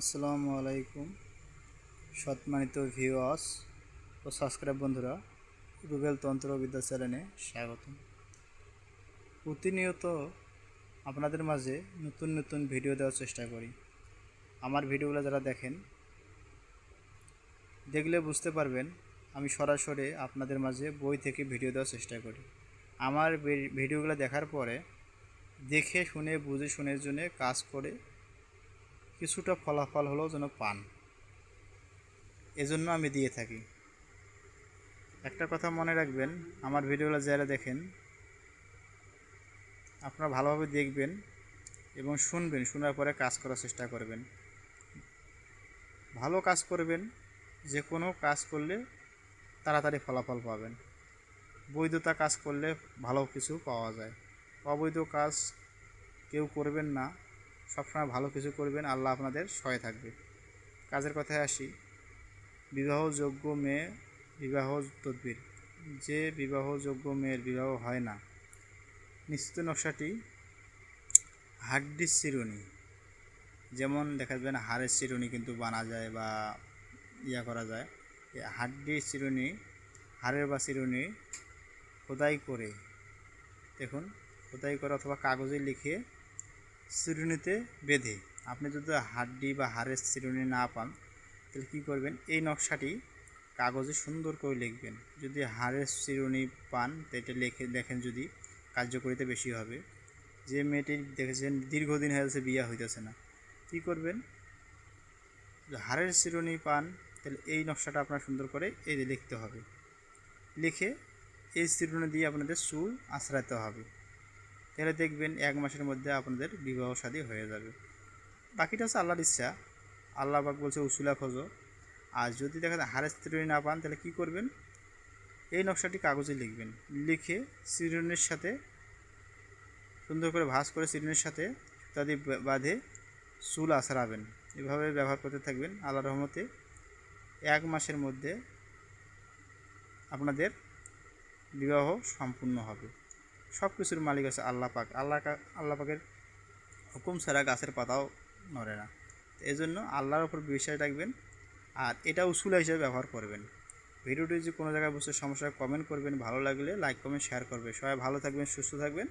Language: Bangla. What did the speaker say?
আসসালামু আলাইকুম সম্মানিত ভিউয়ার্স ও সাবস্ক্রাইব বন্ধুরা, রুবেল তন্ত্রবিদ্যা চ্যানেলে স্বাগতম। প্রতিনিয়ত আপনাদের মাঝে নতুন নতুন ভিডিও দেওয়ার চেষ্টা করি। আমার ভিডিওগুলো যারা দেখেন, দেখলে বুঝতে পারবেন আমি সরাসরি আপনাদের মাঝে বই থেকে ভিডিও দেওয়ার চেষ্টা করি। আমার ভিডিওগুলো দেখার পরে দেখে শুনে, বুঝে শুনে জন্য কাজ করে কিছুটা ফলাফল হলেও যেন পান। এজন্য আমি দিয়ে থাকি। একটা কথা মনে রাখবেন, আমার ভিডিওগুলো যারা দেখেন, আপনারা ভালোভাবে দেখবেন এবং শুনবেন, শোনার পরে কাজ করার চেষ্টা করবেন। ভালো কাজ করবেন, যে কোনো কাজ করলে তাড়াতাড়ি ফলাফল পাবেন। বৈধতা কাজ করলে ভালো কিছু পাওয়া যায়। অবৈধ কাজ কেউ করবেন না। সবসময় ভালো কিছু করবেন, আল্লাহ আপনাদের সহায় থাকবে। কাজের কথায় আসি। বিবাহযোগ্য মেয়ে, বিবাহ তদবির। যে বিবাহযোগ্য মেয়ের বিবাহ হয় না, নিশ্চিত নকশাটি হাড্ডির চিরুনি যেমন দেখা যাবেন হাড়ের চিরুনি কিন্তু বানা যায় বা ইয়া করা যায়। এই হাড্ডির চিরুনি হাড়ের বা চিরুনি খোদাই করে। দেখুন, খোদাই করে অথবা কাগজে লিখে চিরুনিতে বেঁধে। আপনি যদি হাড্ডি বা হাড়ের চিরুনি না পান, তাহলে কী করবেন? এই নকশাটি কাগজে সুন্দর করে লিখবেন। যদি হাড়ের চিরুনি পান তো লেখে লেখেন যদি কার্যকরিতা বেশি হবে। যে মেয়েটি দেখেছেন, দীর্ঘদিন হয়ে যাচ্ছে বিয়ে হইতেছে না। কী করবেন? হাড়ের চিরুনি পান, তাহলে এই নকশাটা আপনার সুন্দর করে এই লিখতে হবে। লিখে এই চিরুনি দিয়ে আপনাদের চুল আঁচড়াতে হবে। তাহলে দেখবেন এক মাসের মধ্যে আপনাদের বিবাহ শাদী হয়ে যাবে। বাকিটা হচ্ছে আল্লাহর ইচ্ছা। আল্লাহ বাক বলছে, উসুলা খোঁজো। আর যদি দেখা যায় হারের চিরুনি না পান, তাহলে কী করবেন? এই নকশাটি কাগজে লিখবেন। লিখে চিরুনির সাথে সুন্দর করে ভাঁজ করে চিরুনির সাথে ইত্যাদি বাঁধে চুল আছড়াবেন। এভাবে ব্যবহার করতে থাকবেন আল্লাহ রহমতে। এক মাসের মধ্যে আপনাদের বিবাহ সম্পূর্ণ হবে। সব কিছুর মালিক আছে আল্লাহ পাক। আল্লাহ আল্লাহ পাকের হুকুম ছাড়া গাছের পাতাও নড়ে না। এই জন্য আল্লাহর ওপর বিশ্বাস রাখবেন আর এটা উসুলা হিসেবে ব্যবহার করবেন। ভিডিওটি যদি কোনো জায়গায় বসে সমস্যা কমেন্ট করবেন। ভালো লাগলে লাইক কমেন্ট শেয়ার করবে সবাই ভালো থাকবেন, সুস্থ থাকবেন।